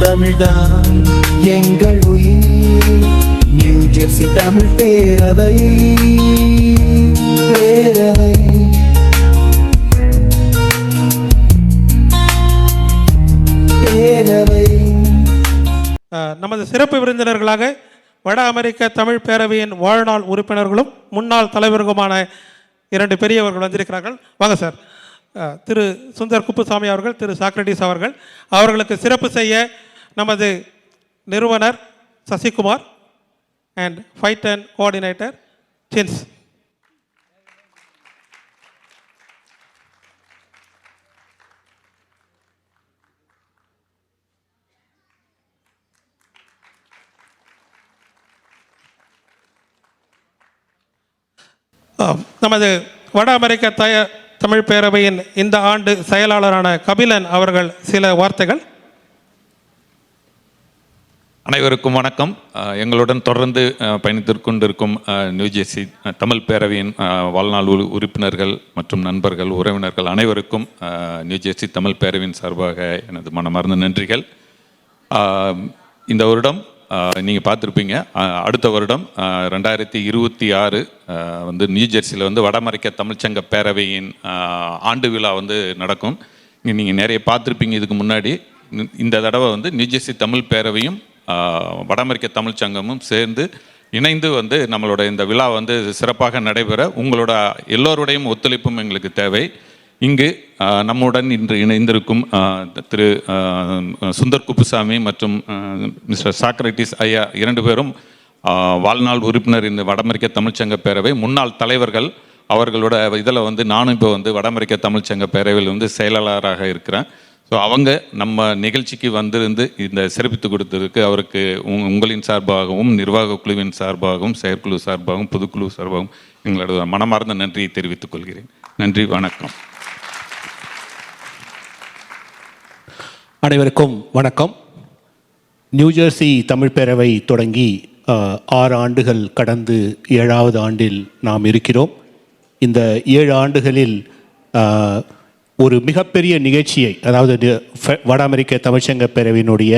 தமிழ்தான் எங்கள் உயிர் நியூ ஜெர்சி தமிழ் பேரவை. பேரவை. நமது சிறப்பு விருந்தினர்களாக வட அமெரிக்க தமிழ் பேரவையின் வாழ்நாள் உறுப்பினர்களும் முன்னாள் தலைவர்களுமான இரண்டு பெரியவர்கள் வந்திருக்கிறார்கள். வாங்க சார். திரு சுந்தர் குப்புசாமி அவர்கள் திரு சாக்ரட்டிஸ் அவர்கள் அவர்களுக்கு சிறப்பு செய்ய நமது நிறுவனர் Sasikumar and fight and coordinator since நமது வட அமெரிக்க தய தமிழ் பேரவையின் இந்த ஆண்டு செயலாளரான கபிலன் அவர்கள் சில வார்த்தைகள். அனைவருக்கும் வணக்கம். எங்களுடன் தொடர்ந்து அஹ், பயணித்துக் கொண்டிருக்கும் நியூஜெர்சி தமிழ் பேரவையின் வாழ்நாள் உறுப்பினர்கள் மற்றும் நண்பர்கள் உறவினர்கள் அனைவருக்கும் நியூஜெர்சி தமிழ் பேரவையின் சார்பாக எனது மனமார்ந்த நன்றிகள். இந்த வருடம் நீங்கள் பார்த்துருப்பீங்க. அடுத்த வருடம் ரெண்டாயிரத்தி இருபத்தி ஆறு வந்து நியூஜெர்சியில் வந்து வட தமிழ்ச்சங்க பேரவையின் ஆண்டு விழா வந்து நடக்கும். நீங்கள் நிறைய பார்த்துருப்பீங்க இதுக்கு முன்னாடி. இந்த- தடவை வந்து நியூஜெர்சி தமிழ் பேரவையும் வடமரிக்க தமிழ்ச்சங்கமும் சேர்ந்து இணைந்து வந்து நம்மளோட இந்த விழா வந்து சிறப்பாக நடைபெற உங்களோட எல்லோருடையும் ஒத்துழைப்பும் எங்களுக்கு தேவை. இங்கு நம்முடன் இன்று இணைந்திருக்கும் திரு சுந்தர் குப்புசாமி மற்றும் மிஸ்டர் சாக்ரட்டிஸ் ஐயா இரண்டு பேரும் வாழ்நாள் உறுப்பினர் இந்த வடமரிக்க தமிழ்ச்சங்க பேரவை. முன்னாள் தலைவர்கள் அவர்களோட இதில் வந்து நானும் இப்போ வந்து வடமரிக்க தமிழ்ச்சங்க பேரவையில் வந்து செயலாளராக இருக்கிறேன். ஸோ அவங்க நம்ம நிகழ்ச்சிக்கு வந்திருந்து இந்த சிறப்பித்து கொடுத்ததுக்கு அவருக்கு உங்- உங்களின் சார்பாகவும் நிர்வாக குழுவின் சார்பாகவும் செயற்குழு சார்பாகவும் பொதுக்குழு சார்பாகவும் எங்களோட மனமார்ந்த நன்றியை தெரிவித்துக் கொள்கிறேன். நன்றி வணக்கம். அனைவருக்கும் வணக்கம். நியூஜெர்சி தமிழ் பேரவை தொடங்கி ஆறு ஆண்டுகள் கடந்து ஏழாவது ஆண்டில் நாம் இருக்கிறோம். இந்த ஏழு ஆண்டுகளில் ஒரு மிகப்பெரிய நிகழ்ச்சியை அதாவது வட அமெரிக்க தமிழ்ச்சங்க பேரவையினுடைய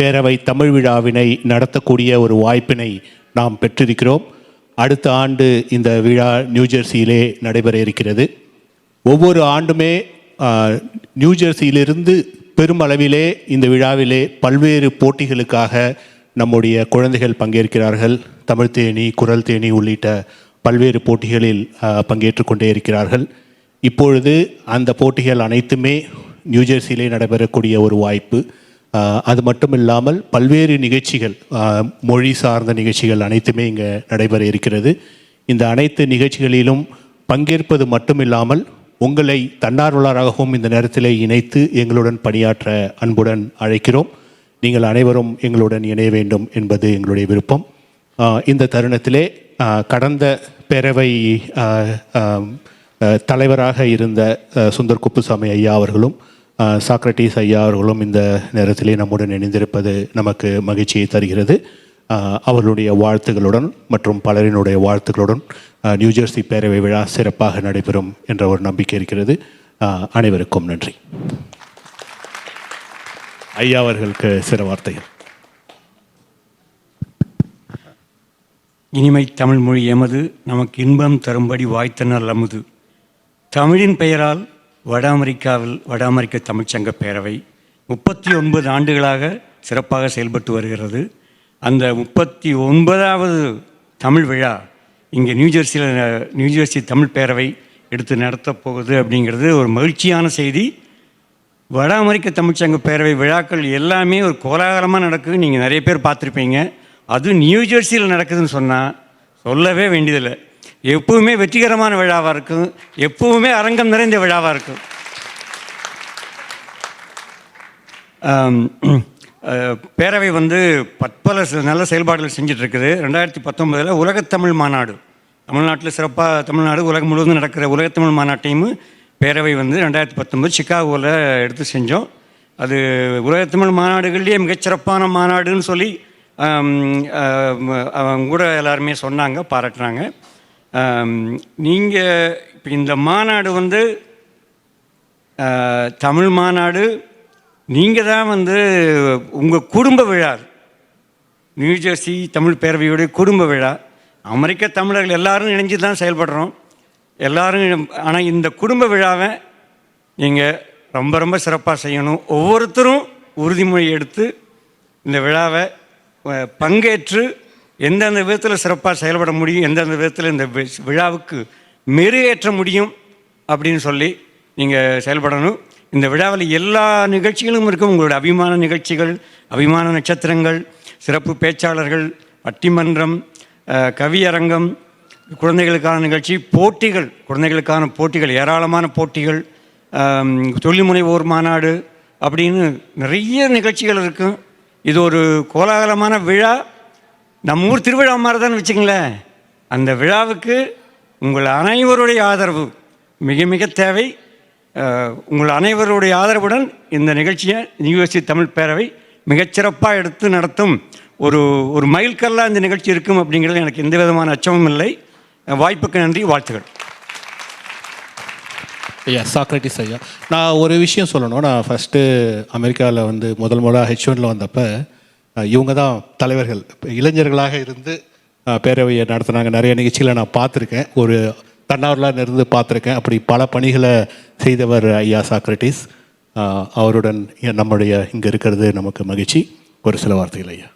பேரவை தமிழ் விழாவினை நடத்தக்கூடிய ஒரு வாய்ப்பினை நாம் பெற்றிருக்கிறோம். அடுத்த ஆண்டு இந்த விழா நியூஜெர்சியிலே நடைபெற இருக்கிறது. ஒவ்வொரு ஆண்டுமே நியூஜெர்சியிலிருந்து பெருமளவிலே இந்த விழாவிலே பல்வேறு போட்டிகளுக்காக நம்முடைய குழந்தைகள் பங்கேற்கிறார்கள். தமிழ் தேனி குரல் தேனி உள்ளிட்ட பல்வேறு போட்டிகளில் பங்கேற்று கொண்டே இருக்கிறார்கள். இப்பொழுது அந்த போட்டிகள் அனைத்துமே நியூஜெர்சியிலே நடைபெறக்கூடிய ஒரு வாய்ப்பு. அது மட்டும் இல்லாமல் பல்வேறு நிகழ்ச்சிகள் மொழி சார்ந்த நிகழ்ச்சிகள் அனைத்துமே இங்கே நடைபெற இருக்கிறது. இந்த அனைத்து நிகழ்ச்சிகளிலும் பங்கேற்பது மட்டும் இல்லாமல் உங்களை தன்னார்வலராகவும் இந்த நேரத்தில் இணைத்து எங்களுடன் பணியாற்ற அன்புடன் அழைக்கிறோம். நீங்கள் அனைவரும் எங்களுடன் இணைய வேண்டும் என்பது எங்களுடைய விருப்பம். இந்த தருணத்திலே கடந்த பேரவை தலைவராக இருந்த சுந்தர் குப்புசாமி ஐயா அவர்களும் சாக்ரட்டிஸ் ஐயா அவர்களும் இந்த நேரத்திலே நம்முடன் இணைந்திருப்பது நமக்கு மகிழ்ச்சியை தருகிறது. அவர்களுடைய வாழ்த்துகளுடன் மற்றும் பலரினுடைய வாழ்த்துக்களுடன் நியூஜெர்சி பேரவை விழா சிறப்பாக நடைபெறும் என்ற ஒரு நம்பிக்கை இருக்கிறது. அனைவருக்கும் நன்றி. ஐயா அவர்களுக்கு சில வார்த்தைகள். இனிமை தமிழ் மொழி எமது நமக்கு இன்பம் தரும்படி வாய்த்தனர் அமுது. தமிழின் பெயரால் வட அமெரிக்காவில் வட அமெரிக்க தமிழ்ச்சங்க பேரவை முப்பத்தி ஒன்பது ஆண்டுகளாக சிறப்பாக செயல்பட்டு வருகிறது. அந்த முப்பத்தி ஒன்பதாவது தமிழ் விழா இங்கே நியூஜெர்சியில் நியூஜெர்சி தமிழ் பேரவை எடுத்து நடத்தப் போகுது அப்படிங்கிறது ஒரு மகிழ்ச்சியான செய்தி. வட அமெரிக்க தமிழ்ச்சங்க பேரவை விழாக்கள் எல்லாமே ஒரு கோலாகலமாக நடக்குது. நீங்கள் நிறைய பேர் பார்த்துருப்பீங்க. அதுவும் நியூஜெர்சியில் நடக்குதுன்னு சொன்னால் சொல்லவே வேண்டியதில்லை. எப்பவுமே வெற்றிகரமான விழாவாக இருக்கும். எப்பவுமே அரங்கம் நிறைந்த விழாவாக இருக்கும். பேரவை வந்து பற்பல ச- நல்ல செயல்பாடுகள் செஞ்சிட்ருக்குது. ரெண்டாயிரத்தி பத்தொன்பதில் உலகத்தமிழ் மாநாடு. தமிழ்நாட்டில் சிறப்பாக தமிழ்நாடு உலகம் முழுவதும் நடக்கிற உலகத்தமிழ் மாநாட்டையும் பேரவை வந்து ரெண்டாயிரத்தி பத்தொம்பது சிக்காகோவில் எடுத்து செஞ்சோம். அது உலகத்தமிழ் மாநாடுகள்லேயே மிகச்சிறப்பான மாநாடுன்னு சொல்லி அவங்க கூட எல்லாருமே சொன்னாங்க பாராட்டுறாங்க நீங்கள் இப்போ இந்த மாநாடு வந்து தமிழ் மாநாடு நீங்கள் தான் வந்து உங்கள் குடும்ப விழா. நியூஜெர்சி தமிழ் பேரவையுடைய குடும்ப விழா. அமெரிக்க தமிழர்கள் எல்லாரும் இணைஞ்சு தான் செயல்படுறோம். எல்லாரும் ஆனால் இந்த குடும்ப விழாவை நீங்கள் ரொம்ப ரொம்ப சிறப்பாக செய்யணும். ஒவ்வொருத்தரும் உறுதிமொழி எடுத்து இந்த விழாவை பங்கேற்று எந்தெந்த விதத்தில் சிறப்பாக செயல்பட முடியும் எந்தெந்த விதத்தில் இந்த வி- விழாவுக்கு மெருகேற்ற முடியும் அப்படின்னு சொல்லி நீங்கள் செயல்படணும். இந்த விழாவில் எல்லா நிகழ்ச்சிகளும் இருக்கும். உங்களோட அபிமான நிகழ்ச்சிகள் அபிமான நட்சத்திரங்கள் சிறப்பு பேச்சாளர்கள் பட்டிமன்றம் கவியரங்கம் குழந்தைகளுக்கான நிகழ்ச்சி போட்டிகள் குழந்தைகளுக்கான போட்டிகள் ஏராளமான போட்டிகள் தொழில் முனைவோர் மாநாடு அப்படின்னு நிறைய நிகழ்ச்சிகள் இருக்கும் இது ஒரு கோலாகலமான விழா. நம்ம ஊர் திருவிழா மாதிரி தான் வச்சுங்களேன் அந்த விழாவுக்கு உங்கள் அனைவருடைய ஆதரவு மிக மிக தேவை. உங்கள் அனைவருடைய ஆதரவுடன் இந்த நிகழ்ச்சியை யூஎஸ்சி தமிழ் பேரவை மிகச்சிறப்பாக எடுத்து நடத்தும் ஒரு ஒரு மைல்கல்லாக இந்த நிகழ்ச்சி இருக்கும் அப்படிங்கிறது எனக்கு எந்த விதமான அச்சமும் இல்லை. வாய்ப்புக்கு நன்றி வாழ்த்துக்கள். ஐயா சாக்ரட்டிஸ் ஐயா நான் ஒரு விஷயம் சொல்லணும். நான் ஃபஸ்ட்டு அமெரிக்காவில் வந்து முதல் முதலாக ஹெச் ஒனில் வந்தப்போ இவங்க தான் தலைவர்கள். இளைஞர்களாக இருந்து பேரவையை நடத்துனாங்க. நிறைய நிகழ்ச்சிகளை நான் பார்த்துருக்கேன். ஒரு தன்னார்வலாக இருந்து பார்த்துருக்கேன். அப்படி பல பணிகளை செய்தவர் ஐயா சாக்ரட்டிஸ் அவருடன் நம்முடைய இங்கே இருக்கிறது நமக்கு மகிழ்ச்சி. ஒரு சில வார்த்தைகள் ஐயா.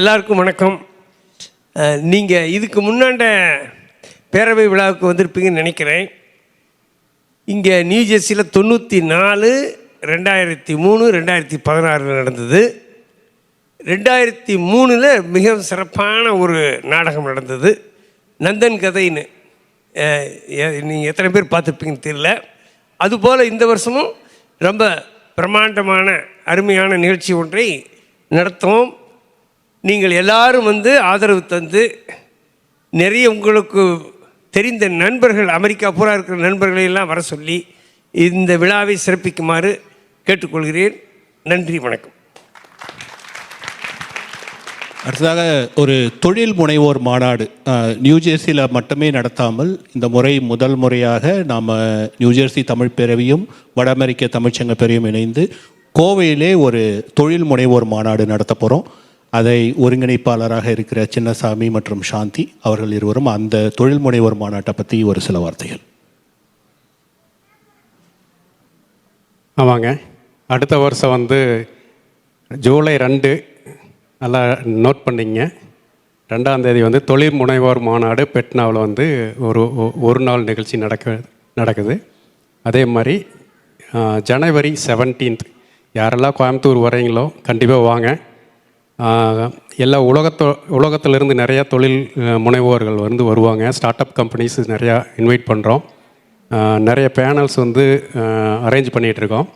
எல்லாருக்கும் வணக்கம். நீங்கள் இதுக்கு முன்னாண்ட பேரவை விழாவுக்கு வந்திருப்பீங்கன்னு நினைக்கிறேன். இங்கே நியூ ஜெர்சியில் தொண்ணூற்றி நாலு ரெண்டாயிரத்தி மூணு ரெண்டாயிரத்தி பதினாறில் நடந்தது. ரெண்டாயிரத்தி மூணில் மிக சிறப்பான ஒரு நாடகம் நடந்தது. நந்தன் கதைன்னு நீங்கள் எத்தனை பேர் பார்த்துருப்பீங்கன்னு தெரியல. அதுபோல் இந்த வருஷமும் ரொம்ப பிரம்மாண்டமான அருமையான நிகழ்ச்சி ஒன்றை நடத்துவோம். நீங்கள் எல்லாரும் வந்து ஆதரவு தந்து நிறைய உங்களுக்கு தெரிந்த நண்பர்கள் அமெரிக்கா பூரா இருக்கிற நண்பர்களை எல்லாம் வர சொல்லி இந்த விழாவை சிறப்பிக்குமாறு கேட்டுக்கொள்கிறேன். நன்றி வணக்கம். அடுத்ததாக ஒரு தொழில் முனைவோர் மாநாடு நியூஜெர்சியில் மட்டுமே நடத்தாமல் இந்த முறை முதல் முறையாக நாம் நியூஜெர்சி தமிழ் பேரவையும் வட அமெரிக்க தமிழ்ச்சங்க பேரவையும் இணைந்து கோவையிலே ஒரு தொழில் முனைவோர் மாநாடு நடத்த போகிறோம் அதை ஒருங்கிணைப்பாளராக இருக்கிற சின்னசாமி மற்றும் சாந்தி அவர்கள் இருவரும் அந்த தொழில் முனைவோர் மாநாட்டை பற்றி ஒரு சில வார்த்தைகள். ஆமாங்க அடுத்த வருஷம் வந்து ஜூலை ரெண்டு நல்லா நோட் பண்ணிங்க. ரெண்டாம் தேதி வந்து தொழில் முனைவோர் மாநாடு பெட்னாவில் வந்து ஒரு ஒ- ஒரு நாள் நிகழ்ச்சி நடக்க நடக்குது. அதே மாதிரி ஜனவரி செவன்டீன்த் யாரெல்லாம் கோயம்புத்தூர் வரீங்களோ கண்டிப்பாக வாங்க. எல்லா உலகத்தோ உலகத்திலேருந்து நிறையா தொழில் முனைவோர்கள் வந்து வருவாங்க. ஸ்டார்ட் அப் கம்பெனிஸ் நிறையா இன்வைட் பண்ணுறோம் நிறைய பேனல்ஸ் வந்து அரேஞ்ச் பண்ணிகிட்ருக்கோம்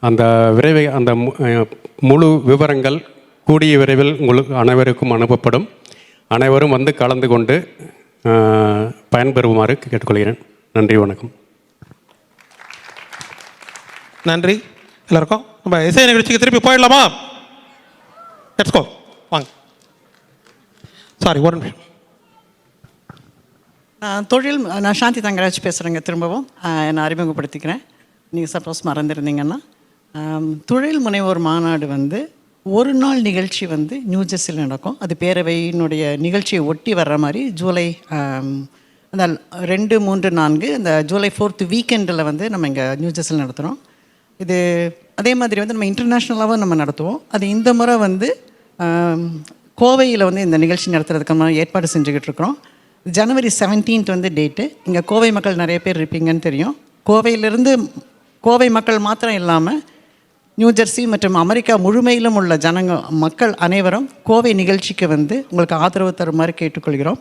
அந்த விரைவை அந்த மு- முழு விவரங்கள் கூடிய விரைவில் உங்களுக்கு அனைவருக்கும் அனுப்பப்படும். அனைவரும் வந்து கலந்து கொண்டு பயன்பெறுமாறு கேட்டுக்கொள்கிறேன். நன்றி வணக்கம். நன்றி. எல்லாருக்கும் நம்ம இசை நிகழ்ச்சிக்கு திருப்பி போயிடலாமா? லெட்ஸ் கோ வாங்க. சாரி ஒரு நிமிஷம். நான் தொழில் நான் சாந்தி தங்கராஜ் பேசுகிறேங்க திரும்பவும். என்னை அறிமுகப்படுத்திக்கிறேன். நீங்கள் சப்போஸ் மறந்துருந்தீங்கன்னா. தொழில் முனைவோர் மாநாடு வந்து ஒரு நாள் நிகழ்ச்சி வந்து நியூ ஜெர்சியில் நடக்கும். அது பேரவையினுடைய நிகழ்ச்சியை ஒட்டி வர்ற மாதிரி ஜூலை அந்த ரெண்டு மூன்று நான்கு இந்த ஜூலை ஃபோர்த் வீக்கெண்டில் வந்து நம்ம இங்கே நியூ ஜெர்சியில் நடத்துகிறோம் இது அதே மாதிரி வந்து நம்ம இன்டர்நேஷ்னலாகவும் நம்ம நடத்துவோம். அது இந்த முறை வந்து கோவையில் வந்து இந்த நிகழ்ச்சி நடத்துறதுக்கான ஏற்பாடு செஞ்சுக்கிட்டு இருக்கிறோம். ஜனவரி 17th வந்து டேட்டு இங்கே கோவை மக்கள் நிறைய பேர் இருப்பீங்கன்னு தெரியும். கோவையிலிருந்து கோவை மக்கள் மாத்திரம் இல்லாமல் நியூஜெர்சி மற்றும் அமெரிக்கா முழுமையிலும் உள்ள ஜனங்க மக்கள் அனைவரும் கோவை நிகழ்ச்சிக்கு வந்து உங்களுக்கு ஆதரவு தருமாறு கேட்டுக்கொள்கிறோம்.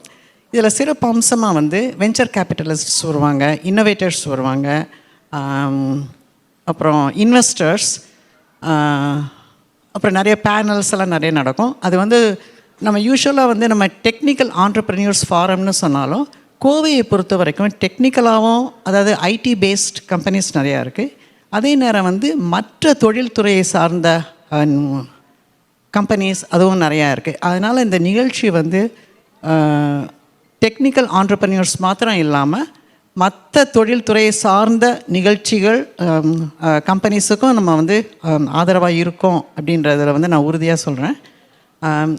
இதில் சிறப்பு அம்சமாக வந்து வெஞ்சர் கேபிட்டலிஸ்ட்ஸ் வருவாங்க இன்னோவேட்டர்ஸ் வருவாங்க அப்புறம் இன்வெஸ்டர்ஸ் அப்புறம் நிறைய பேனல்ஸ் எல்லாம் நிறைய நடக்கும். அது வந்து நம்ம யூஸ்வலாக வந்து நம்ம டெக்னிக்கல் ஆண்டர்பிரினியர்ஸ் ஃபாரம்னு சொன்னாலும் கோவையை பொறுத்த வரைக்கும் டெக்னிக்கலாகவும் அதாவது ஐடி பேஸ்ட் கம்பெனிஸ் நிறையா இருக்குது அதே நேரம் வந்து மற்ற தொழில்துறையை சார்ந்த கம்பெனிஸ் அதுவும் நிறையா இருக்குது அதனால் இந்த நிகழ்ச்சி வந்து டெக்னிக்கல் ஆண்டர்பிரினியர்ஸ் மாத்திரம் இல்லாமல் மற்ற தொழில்துறையை சார்ந்த நிகழ்ச்சிகள் கம்பெனிஸுக்கும் நம்ம வந்து ஆதரவாக இருக்கோம் அப்படின்றதில் வந்து நான் உறுதியாக சொல்கிறேன்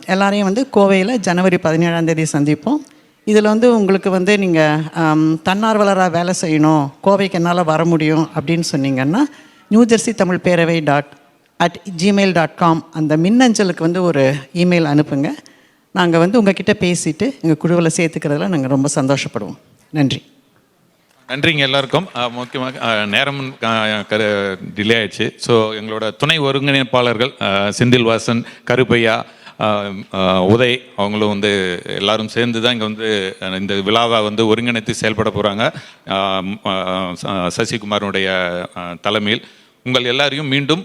எல்லாரையும் வந்து கோவையில் ஜனவரி பதினேழாம் தேதி சந்திப்போம். இதில் வந்து உங்களுக்கு வந்து நீங்கள் தன்னார்வலராக வேலை செய்யணும் கோவைக்கு என்னால் வர முடியும் அப்படின்னு சொன்னீங்கன்னா New Jersey Tamil Peravai dot at Gmail dot com அந்த மின்னஞ்சலுக்கு வந்து ஒரு இமெயில் அனுப்புங்க. நாங்கள் வந்து உங்ககிட்ட பேசிட்டு எங்கள் குழுவில் சேர்த்துக்கிறதுல நாங்கள் ரொம்ப சந்தோஷப்படுவோம். நன்றி. நன்றிங்க எல்லாருக்கும். முக்கியமாக நேரம் கரு டிலே ஆயிடுச்சு. ஸோ எங்களோட துணை ஒருங்கிணைப்பாளர்கள் செந்தில் வாசன் கருப்பையா உதய் அவங்களும் வந்து எல்லாரும் சேர்ந்து தான் இங்கே வந்து இந்த விழாவை வந்து ஒருங்கிணைத்து செயல்பட போகிறாங்க சசிகுமாரனுடைய தலைமையில். உங்கள் எல்லாரையும் மீண்டும்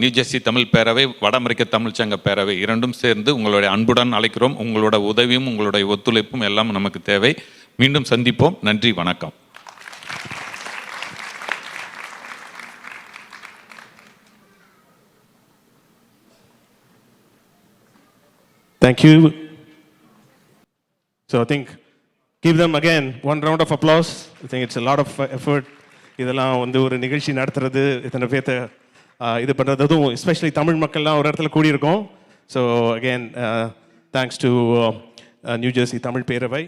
நியூ ஜெர்சி தமிழ் பேரவை வடமரிக்க தமிழ்ச்சங்க தமிழ் சங்க பேரவை இரண்டும் சேர்ந்து உங்களுடைய அன்புடன் அழைக்கிறோம். உங்களோட உதவியும் உங்களுடைய ஒத்துழைப்பும் எல்லாம் நமக்கு தேவை. மீண்டும் சந்திப்போம். நன்றி வணக்கம். Thank you. So I think give them again one round of applause. I think it's a lot of effort. இதெல்லாம் வந்து ஒரு நிகழ்ச்சி நடத்துறது இத்தனை பேர்த்த இது பண்ணுறது அதுவும் எஸ்பெஷலி தமிழ் மக்கள்லாம் ஒரு இடத்துல கூடியிருக்கோம் so again thanks to New Jersey Tamil Peravai